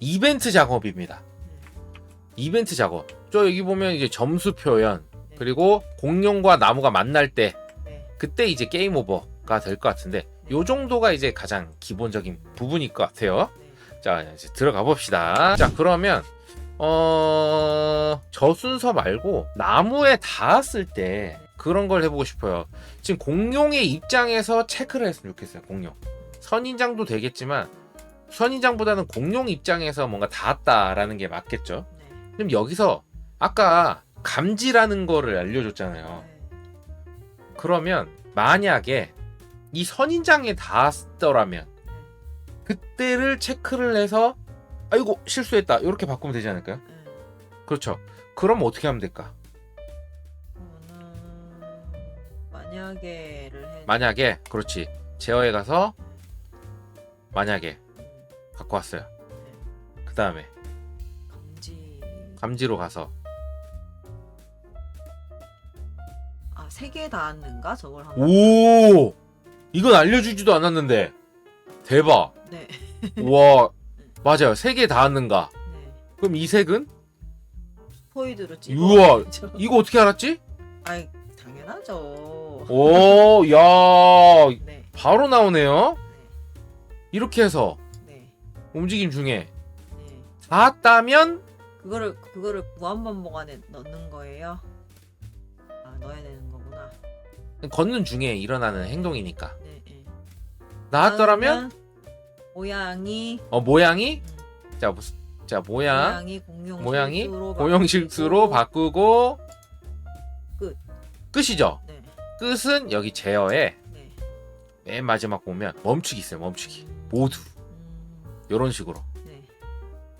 이벤트 작업입니다. 이벤트 작업. 저 여기 보면 이제 점수 표현 네. 그리고 공룡과 나무가 만날 때 네. 그때 이제 게임 오버가 될 것 같은데 요 정도가 이제 가장 기본적인 부분일 것 같아요. 네. 자 이제 들어가 봅시다. 자 그러면 어... 저 순서 말고 나무에 닿았을 때 그런 걸 해보고 싶어요. 지금 공룡의 입장에서 체크를 했으면 좋겠어요. 공룡. 선인장도 되겠지만 선인장보다는 공룡 입장에서 뭔가 닿았다라는 게 맞겠죠. 네. 그럼 여기서 아까 감지라는 거를 알려줬잖아요. 네. 그러면 만약에 이 선인장에 닿았더라면 그때를 체크를 해서 아이고 실수했다 이렇게 바꾸면 되지 않을까요? 네. 그렇죠. 그럼 어떻게 하면 될까? 만약에를 해. 만약에 그렇지 제어에 가서 만약에 음, 갖고 왔어요. 그 다음에 감지. 감지로 가서 아세 개 닿았는가 저걸 한. 오 이건 알려주지도 않았는데 대박. 네. 와 맞아요 세개 닿았는가? 네. 그럼 이 색은 포이드로 찍어. 우와. 이거 어떻게 알았지? 아이 당연하죠. 오 야 네. 바로 나오네요. 네. 이렇게 해서 네. 움직임 중에 네. 닿았다면 그거를 그거를 무한 반복 안에 넣는 거예요. 아 넣어야 되는 거구나. 걷는 중에 일어나는 행동이니까 네. 네. 나왔더라면 그러면 모양이 어 모양이 음, 자 무슨 자 모양 모양이 공룡 모양이 실수로 공용 실수로 바꾸고 끝. 끝이죠. 네. 끝은 여기 제어에 네. 맨 마지막 보면 멈추기 있어요. 멈추기 음, 모두 음, 이런 식으로 네.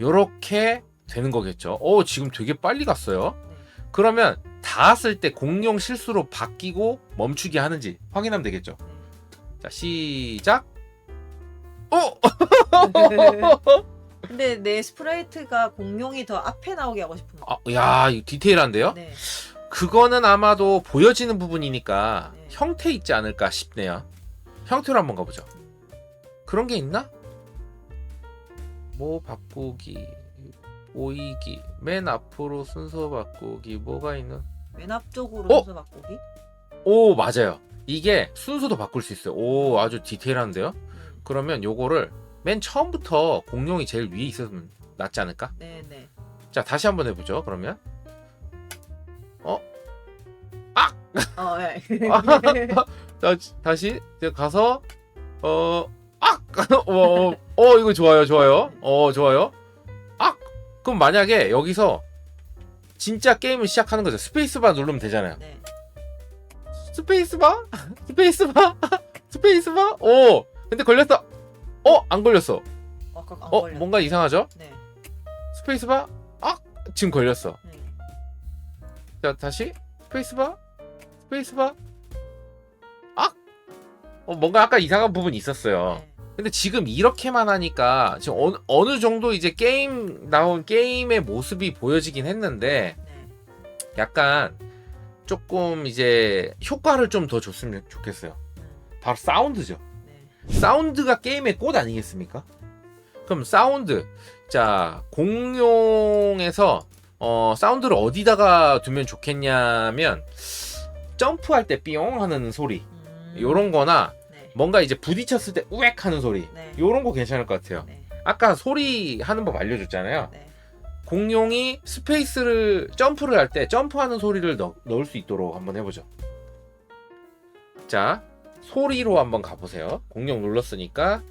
요렇게 되는 거겠죠. 어 지금 되게 빨리 갔어요. 네. 그러면 닿았을 때 공룡 실수로 바뀌고 멈추기 하는지 확인하면 되겠죠. 네. 자 시작. 어 근데 내 스프라이트가 공룡이 더 앞에 나오게 하고 싶은 거. 아, 야 이거 디테일한데요? 네. 그거는 아마도 보여지는 부분이니까 네. 형태 있지 않을까 싶네요. 형태로 한번 가보죠. 그런 게 있나? 뭐 바꾸기, 보이기, 맨 앞으로 순서 바꾸기, 뭐가 있는? 맨 앞쪽으로 어? 순서 바꾸기. 오 맞아요. 이게 순서도 바꿀 수 있어요. 오 아주 디테일한데요. 음, 그러면 요거를 맨 처음부터 공룡이 제일 위에 있었으면 낫지 않을까? 네, 네. 자 다시 한번 해보죠. 그러면 어, 네. 자, 다시 이제 가서 어, 악! 어, 어, 어, 이거 좋아요, 좋아요. 어, 좋아요. 악! 그럼 만약에 여기서 진짜 게임을 시작하는 거죠. 스페이스바 누르면 되잖아요. 네. 스페이스바? 스페이스바? 스페이스바? 오! 근데 걸렸어. 어, 안 걸렸어. 어, 아까 안 어, 걸렸. 뭔가 이상하죠? 네. 스페이스바? 악! 지금 걸렸어. 네. 자, 다시 스페이스바? 스페이스바? 악! 어, 뭔가 아까 이상한 부분이 있었어요. 네. 근데 지금 이렇게만 하니까 지금 어느, 어느 정도 이제 게임 나온 게임의 모습이 보여지긴 했는데 네. 약간 조금 이제 효과를 좀 더 줬으면 좋겠어요. 음, 바로 사운드죠. 네. 사운드가 게임의 꽃 아니겠습니까? 그럼 사운드. 자, 공룡에서 어, 사운드를 어디다가 두면 좋겠냐면 점프할 때 삐용 하는 소리. 음, 요런 거나 네. 뭔가 이제 부딪혔을 때 우엑 하는 소리. 네. 요런 거 괜찮을 것 같아요. 네. 아까 소리 하는 법 알려줬잖아요. 네. 공룡이 스페이스를 점프를 할 때 점프하는 소리를 넣, 넣을 수 있도록 한번 해보죠. 자, 소리로 한번 가보세요. 공룡 눌렀으니까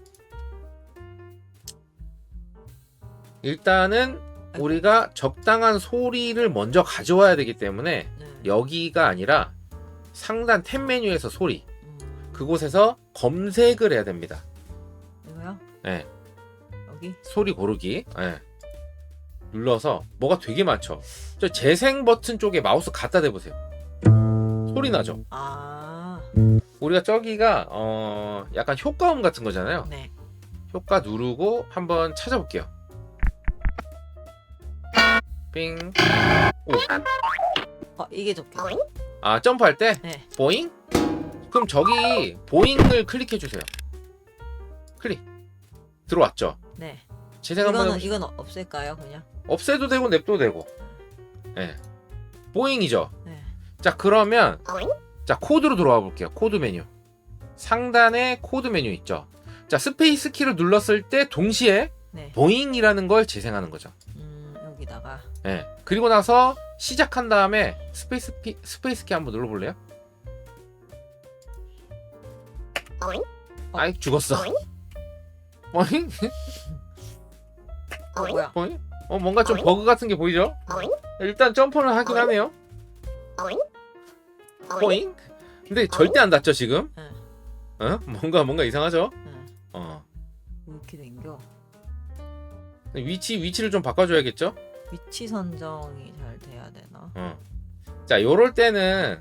일단은 우리가 적당한 소리를 먼저 가져와야 되기 때문에 네. 여기가 아니라 상단 탭 메뉴에서 소리 음, 그곳에서 검색을 해야 됩니다. 이거요? 네. 여기? 소리 고르기. 예. 눌러서 뭐가 되게 많죠. 저 재생 버튼 쪽에 마우스 갖다 대보세요. 소리 나죠. 아, 우리가 저기가 어 약간 효과음 같은 거잖아요. 네. 효과 누르고 한번 찾아볼게요. 빙. 오. 어, 이게 좋겠다. 아 점프할 때 네. 보잉? 그럼 저기 보잉을 클릭해 주세요. 클릭. 들어왔죠. 네. 재생 한번 이거는. 이건 없앨까요 그냥? 없애도 되고 냅도 되고. 예. 뽀잉이죠. 네. 자 그러면 자 코드로 들어와 볼게요. 코드 메뉴. 상단에 코드 메뉴 있죠. 자 스페이스 키를 눌렀을 때 동시에 네. 보잉이라는 걸 재생하는 거죠. 음 여기다가 예. 그리고 나서 시작한 다음에 스페이스 피, 스페이스 키 한번 눌러볼래요? 아이 죽었어. 보잉? 어 뭐야? 보잉? 어 뭔가 좀 버그 같은 게 보이죠? 일단 점프는 하긴 하네요. 보잉? 근데 절대 안 닿죠 지금? 응. 어? 뭔가 뭔가 이상하죠? 응. 어. 왜 이렇게 생겨? 위치 위치를 좀 바꿔줘야겠죠? 위치 선정이 잘 돼야 되나? 어. 자, 요럴 때는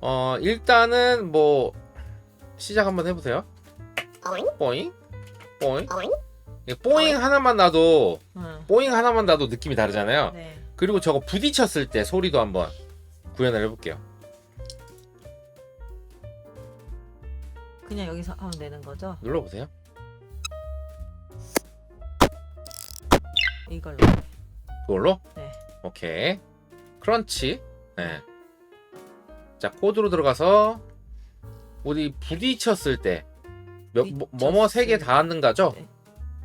어 일단은 뭐 시작 한번 해보세요. 뽀잉, 뽀잉. 이 뽀잉 하나만 나도 응. 뽀잉 하나만 나도 느낌이 다르잖아요. 네. 그리고 저거 부딪혔을 때 소리도 한번 구현을 해볼게요. 그냥 여기서 하면 되는 거죠? 눌러보세요. 이걸로. 그걸로? 네. 오케이. 크런치. 네. 자, 코드로 들어가서 우리 부딪혔을 때 몇, 뭐, 뭐뭐 세 개 닿았는가죠? 네.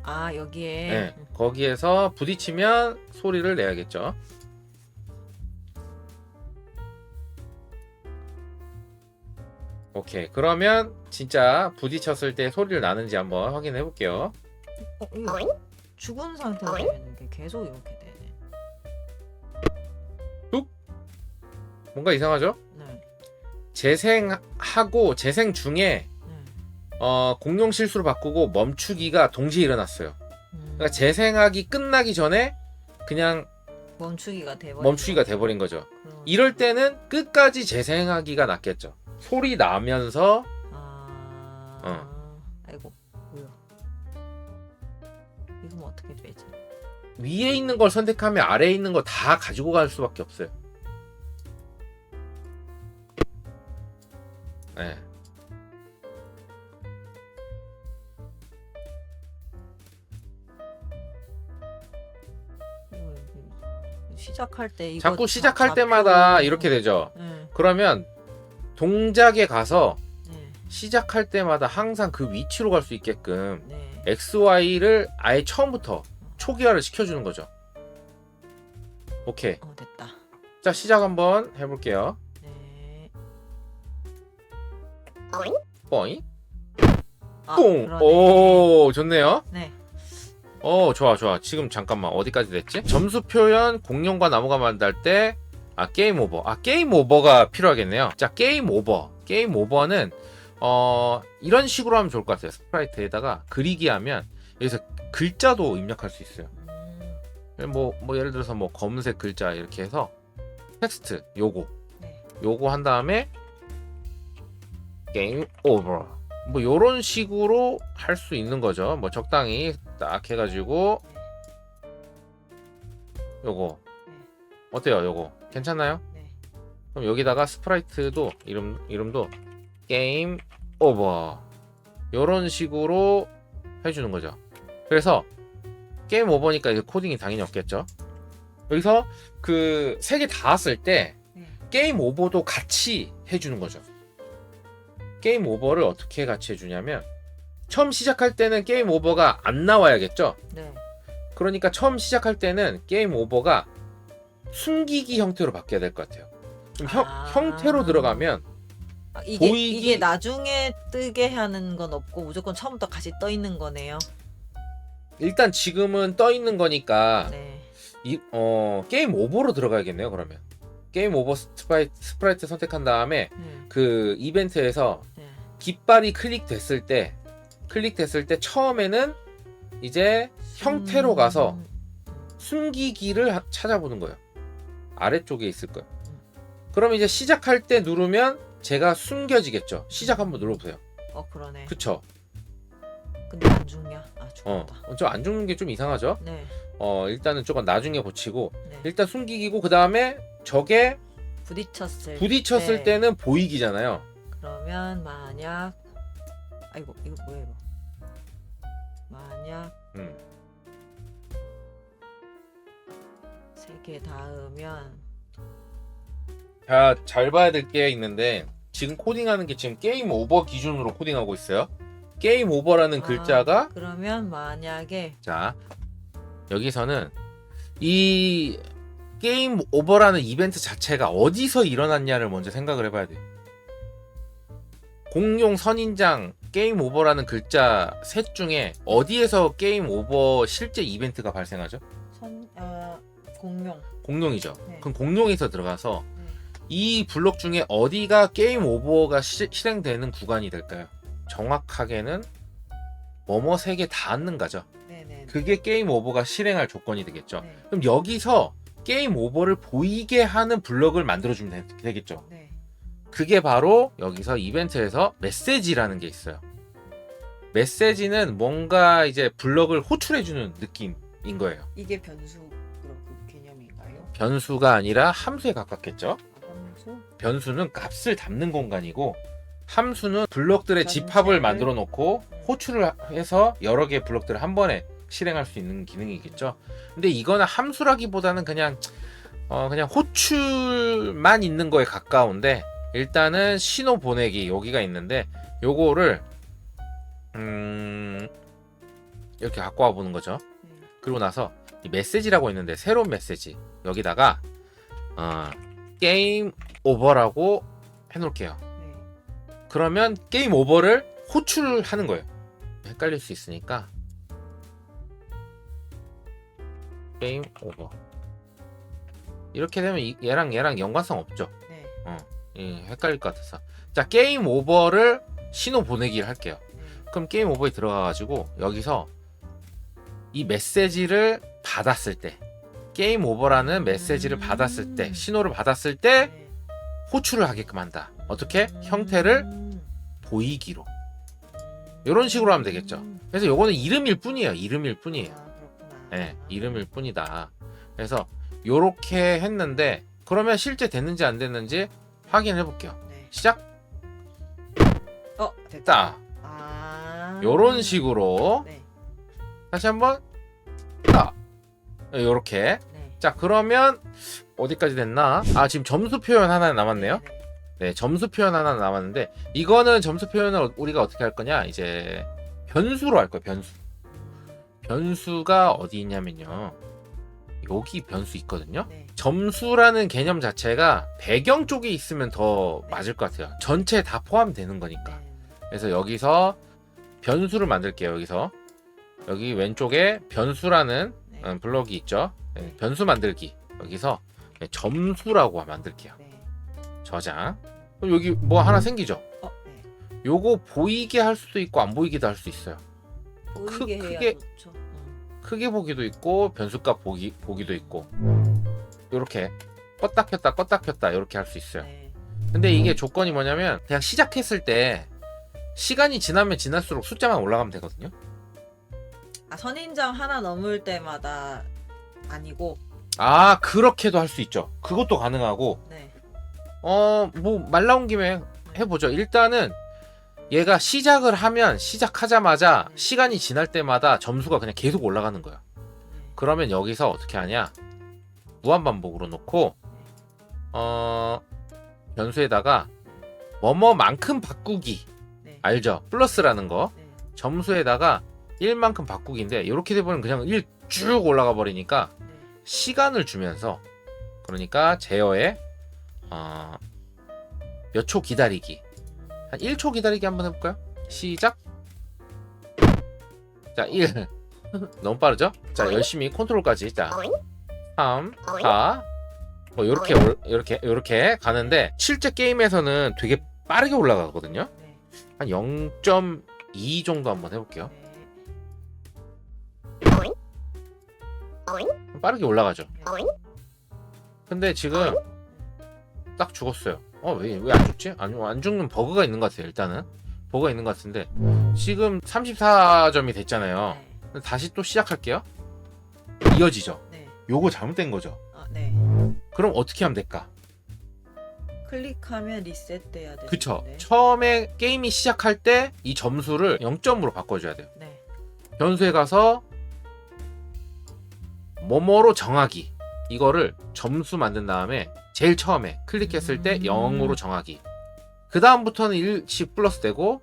아 여기에. 네. 거기에서 부딪히면 소리를 내야겠죠. 오케이. 그러면 진짜 부딪혔을 때 소리를 나는지 한번 확인해 볼게요. 어, 이거 죽은 상태로 되면 이게 계속 이렇게 되네. 뭔가 이상하죠? 네. 재생하고 재생 중에 네. 어, 공룡 실수로 바꾸고 멈추기가 동시에 일어났어요. 음, 그러니까 재생하기 끝나기 전에 그냥 멈추기가 돼버린. 멈추기가. 돼버린 거죠. 그럼- 이럴 때는 끝까지 재생하기가 낫겠죠. 소리 나면서 아. 어. 아이고 뭐야? 이거 뭐 어떻게 빼지? 위에 있는 걸 선택하면 아래에 있는 거 다 가지고 갈 수밖에 없어요. 네. 시작할 때 이거 자꾸 자- 시작할 좌표- 때마다 이렇게 되죠. 네. 그러면 동작에 가서 네. 시작할 때마다 항상 그 위치로 갈 수 있게끔 네. XY를 아예 처음부터 초기화를 시켜주는 거죠. 오케이. 어 됐다. 자, 시작 한번 해볼게요. 뽀잉. 아, 뽕. 그러네. 오, 좋네요. 네. 어, 좋아, 좋아. 지금 잠깐만. 어디까지 됐지? 점수 표현, 공룡과 나무가 만날 때, 아, 게임 오버. 아, 게임 오버가 필요하겠네요. 자, 게임 오버. 게임 오버는, 어, 이런 식으로 하면 좋을 것 같아요. 스프라이트에다가 그리기 하면, 여기서 글자도 입력할 수 있어요. 음, 뭐, 뭐, 예를 들어서 뭐, 검은색 글자 이렇게 해서, 텍스트, 요거. 네. 요거 한 다음에, 게임 오버. 뭐, 요런 식으로 할 수 있는 거죠. 뭐, 적당히 딱 해가지고, 요거. 어때요, 요거? 괜찮나요? 네. 그럼 여기다가 스프라이트도, 이름, 이름도, 게임 오버. 요런 식으로 해주는 거죠. 그래서, 게임 오버니까 이제 코딩이 당연히 없겠죠. 여기서 그 세개 닿았을 때 네. 게임 오버도 같이 해주는 거죠. 게임 오버를 어떻게 같이 해주냐면 처음 시작할 때는 게임 오버가 안 나와야겠죠. 네. 그러니까 처음 시작할 때는 게임 오버가 숨기기 형태로 바뀌어야 될 것 같아요. 좀 형, 아. 형태로 들어가면 아, 이게 보이기- 이게 나중에 뜨게 하는 건 없고 무조건 처음부터 같이 떠 있는 거네요. 일단 지금은 떠 있는 거니까 네. 이, 어, 게임 오버로 들어가야겠네요. 그러면 게임 오버 스프라이트, 스프라이트 선택한 다음에 네. 그 이벤트에서 네. 깃발이 클릭됐을 때 클릭됐을 때 처음에는 이제 형태로 음, 가서 숨기기를 하- 찾아보는 거예요. 아래쪽에 있을 거예요. 그럼 이제 시작할 때 누르면 제가 숨겨지겠죠. 시작 한번 눌러보세요. 어 그러네. 그쵸? 근데 안 죽냐? 아 어, 죽었다. 저안 죽는 게 좀 이상하죠? 네. 어, 일단은 조금 나중에 고치고 네. 일단 숨기기고 그 다음에 저게 부딪혔을 부딪혔을 때 때는 보이기잖아요. 그러면 만약 아이고 이거 뭐야 이거 만약 음. 세 개 닿으면 자, 잘 봐야 될 게 있는데 지금 코딩하는 게 지금 게임 오버 기준으로 코딩하고 있어요. 게임 오버라는 아. 글자가 그러면 만약에 자 여기서는 이 게임 오버라는 이벤트 자체가 어디서 일어났냐를 먼저 생각을 해봐야 돼 요. 공룡 선인장 게임 오버라는 글자 셋 중에 어디에서 게임 오버 실제 이벤트가 발생하죠? 선 어, 공룡 공룡이죠. 네. 그럼 공룡에서 들어가서 네. 이 블록 중에 어디가 게임 오버가 시- 실행되는 구간이 될까요? 정확하게는 뭐뭐 세개 닿는 거죠. 네네 그게 게임 오버가 실행할 조건이 되겠죠. 네. 그럼 여기서 게임 오버를 보이게 하는 블럭을 만들어주면 되- 되겠죠. 네. 그게 바로 여기서 이벤트에서 메시지라는 게 있어요. 메시지는 뭔가 이제 블럭을 호출해주는 느낌인 거예요. 이게 변수 개념인가요? 변수가 아니라 함수에 가깝겠죠. 함수? 변수는 값을 담는 공간이고 함수는 블록들의 전체를- 집합을 만들어 놓고 호출을 해서 여러 개의 블록들을 한 번에 실행할 수 있는 기능이겠죠. 근데 이거는 함수라기보다는 그냥 어 그냥 호출만 있는 거에 가까운데 일단은 신호 보내기 여기가 있는데 요거를 음 이렇게 갖고 와 보는 거죠. 네. 그리고 나서 이 메시지라고 있는데 새로운 메시지 여기다가 어, 게임 오버라고 해놓을게요. 네. 그러면 게임 오버를 호출하는 거예요. 헷갈릴 수 있으니까 게임 오버 이렇게 되면 이- 얘랑 얘랑 연관성 없죠. 네. 예, 헷갈릴 것 같아서 자 게임 오버를 신호 보내기를 할게요. 네. 그럼 게임 오버에 들어가가지고 여기서 이 메시지를 받았을 때 게임 오버라는 메시지를 음. 받았을 때 신호를 받았을 때 네. 호출을 하게끔 한다. 어떻게? 형태를 음. 보이기로. 이런 식으로 하면 되겠죠. 음. 그래서 요거는 이름일 뿐이에요. 이름일 뿐이에요. 아. 예, 이름일 뿐이다. 그래서 요렇게 했는데 그러면 실제 됐는지 안 됐는지 확인해 볼게요. 네. 시작. 어, 됐다. 됐다. 아. 요런 식으로 네. 다시 한번 딱 요렇게 네. 자 그러면 어디까지 됐나 아 지금 점수 표현 하나 남았네요 네. 네 점수 표현 하나 남았는데 이거는 점수 표현을 우리가 어떻게 할 거냐 이제 변수로 할 거예요 변수 변수가 어디 있냐면요 여기 변수 있거든요 네. 점수라는 개념 자체가 배경 쪽에 있으면 더 맞을 것 같아요 전체 다 포함되는 거니까 네. 그래서 여기서 변수를 만들게요. 여기서 여기 왼쪽에 변수라는 네. 음, 블럭이 있죠. 네, 네. 변수 만들기 여기서 네, 점수라고 만들게요. 네. 저장. 그럼 여기 뭐 하나 생기죠. 어, 네. 요거 보이게 할 수도 있고 안 보이게도 할 수 있어요. 보이게 크- 해야 크게- 좋죠. 음. 크게 보기도 있고 변수값 보기 보기도 있고 요렇게 껐다 켰다 껐다 켰다 이렇게 할 수 있어요. 네. 근데 이게 조건이 뭐냐면 그냥 시작했을 때 시간이 지나면 지날수록 숫자만 올라가면 되거든요. 아, 선인장 하나 넘을 때마다 아니고 아 그렇게도 할 수 있죠. 그것도 가능하고 네. 어 뭐 말 나온 김에 해보죠. 일단은 얘가 시작을 하면 시작하자마자 네. 시간이 지날 때마다 점수가 그냥 계속 올라가는 거예요. 네. 그러면 여기서 어떻게 하냐? 무한 반복으로 놓고 어 변수에다가 뭐뭐만큼 바꾸기 네. 알죠? 플러스라는 거 네. 점수에다가 1만큼 바꾸기인데 이렇게 되면 그냥 1 쭉 올라가 버리니까 네. 시간을 주면서 그러니까 제어에 어, 몇 초 기다리기 한 1초 기다리기 한번 해볼까요? 시작 자 1 너무 빠르죠? 자 열심히 컨트롤까지 자 3 4 뭐 요렇게 올- 요렇게 요렇게 가는데 실제 게임에서는 되게 빠르게 올라가거든요 네. 한0.2 정도 한번 해볼게요 네. 빠르게 올라가죠 네. 근데 지금 딱 죽었어요. 어, 왜, 왜 안 죽지? 안, 안 죽는 버그가 있는 것 같아요, 일단은. 버그가 있는 것 같은데. 지금 34점이 됐잖아요. 네. 다시 또 시작할게요. 이어지죠. 네. 요거 잘못된 거죠. 아, 네. 그럼 어떻게 하면 될까? 클릭하면 리셋돼야 되는데. 그쵸. 처음에 게임이 시작할 때 이 점수를 0점으로 바꿔줘야 돼요. 네. 변수에 가서 뭐뭐로 정하기. 이거를 점수 만든 다음에 제일 처음에 클릭했을 때 음. 0으로 정하기. 그 다음부터는 1씩 플러스 되고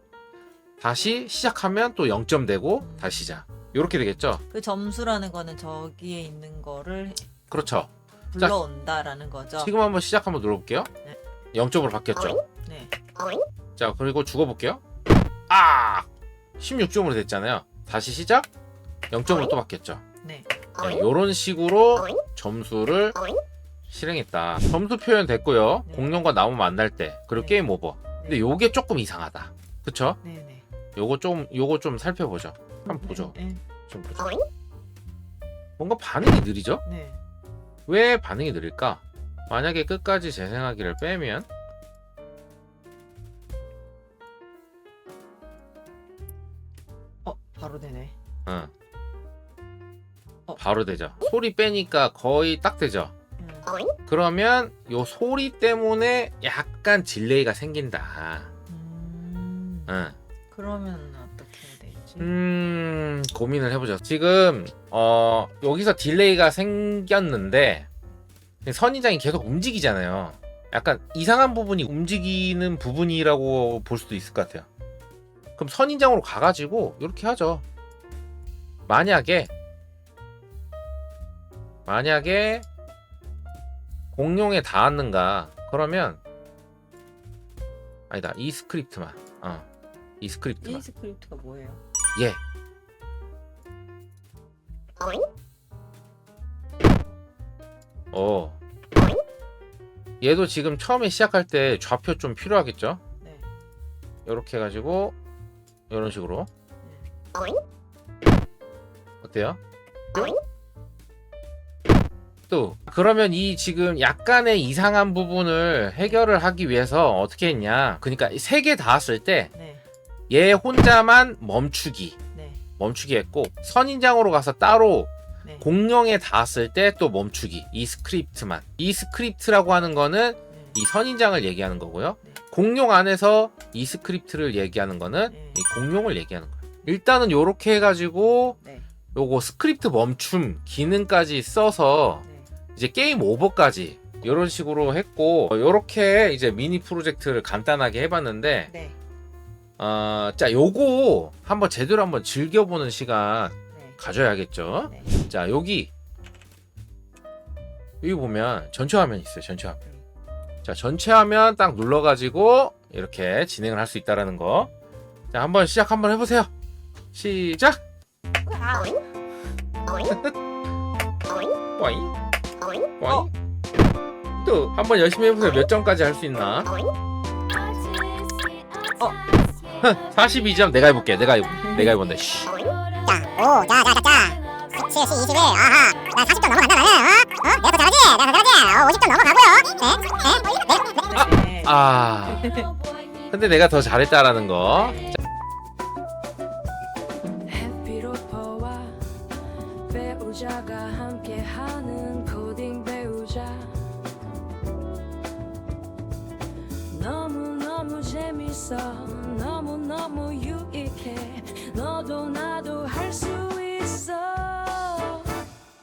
다시 시작하면 또 0점 되고 다시 시작. 이렇게 되겠죠? 그 점수라는 거는 저기에 있는 거를 그렇죠. 불러온다라는 거죠. 지금 한번 시작 한번 눌러볼게요. 네. 0점으로 바뀌었죠? 네. 자, 그리고 죽어볼게요. 아! 16점으로 됐잖아요. 다시 시작. 0점으로 또 바뀌었죠. 네. 네, 이런 식으로 점수를 실행했다. 점수 표현 됐고요. 네. 공룡과 나무 만날 때 그리고 네. 게임 오버. 근데 요게 조금 이상하다. 그쵸? 네, 네. 요거 좀 요거 좀 살펴보죠. 한번 보죠. 네. 좀 보죠. 뭔가 반응이 느리죠? 네. 왜 반응이 느릴까? 만약에 끝까지 재생하기를 빼면 어, 바로 되네. 응. 어. 바로 되죠. 소리 빼니까 거의 딱 되죠. 음. 그러면 요 소리 때문에 약간 딜레이가 생긴다. 음. 응. 그러면? 음, 고민을 해보죠. 지금, 어, 여기서 딜레이가 생겼는데, 선인장이 계속 움직이잖아요. 약간 이상한 부분이 움직이는 부분이라고 볼 수도 있을 것 같아요. 그럼 선인장으로 가가지고, 이렇게 하죠. 만약에, 만약에, 공룡에 닿았는가, 그러면, 아니다, 이 스크립트만, 어, 이 스크립트만. 이 스크립트가 뭐예요? 예. 어. 얘도 지금 처음에 시작할 때 좌표 좀 필요하겠죠? 네. 이렇게 해가지고 이런 식으로 어때요? 또 그러면 이 지금 약간의 이상한 부분을 해결을 하기 위해서 어떻게 했냐? 그러니까 세 개 닿았을 때 얘 네. 혼자만 멈추기 네. 멈추기 했고 선인장으로 가서 따로 네. 공룡에 닿았을 때 또 멈추기 이 스크립트만 이 스크립트라고 하는 거는 네. 이 선인장을 얘기하는 거고요 네. 공룡 안에서 이 스크립트를 얘기하는 거는 네. 이 공룡을 얘기하는 거예요 일단은 요렇게 해가지고 네. 요거 스크립트 멈춤 기능까지 써서 네. 이제 게임 오버까지 이런 식으로 했고 요렇게 이제 미니 프로젝트를 간단하게 해봤는데 네. 어, 자 요거 한번 제대로 한번 즐겨보는 시간 네. 가져야겠죠. 네. 자 여기 여기 보면 전체 화면 있어요. 전체 화면. 자 전체 화면 딱 눌러가지고 이렇게 진행을 할 수 있다라는 거. 자 한번 시작 한번 해보세요. 시작. 와잉 와잉. 또 한번 열심히 해보세요. 몇 점까지 할 수 있나? 어. 42점 내가 해볼게. 내가 해볼. 내가 해본다. 씨. 자, 오, 자, 자, 자, 자. 17, 10, 21. 아하. 나 40점 넘어간다, 나는. 어? 어? 내가 더 잘하지? 내가 더 잘하지? 어, 50점 넘어가고요. 네? 네? 네? 네. 아. 근데 내가 더 잘했다라는 거. 해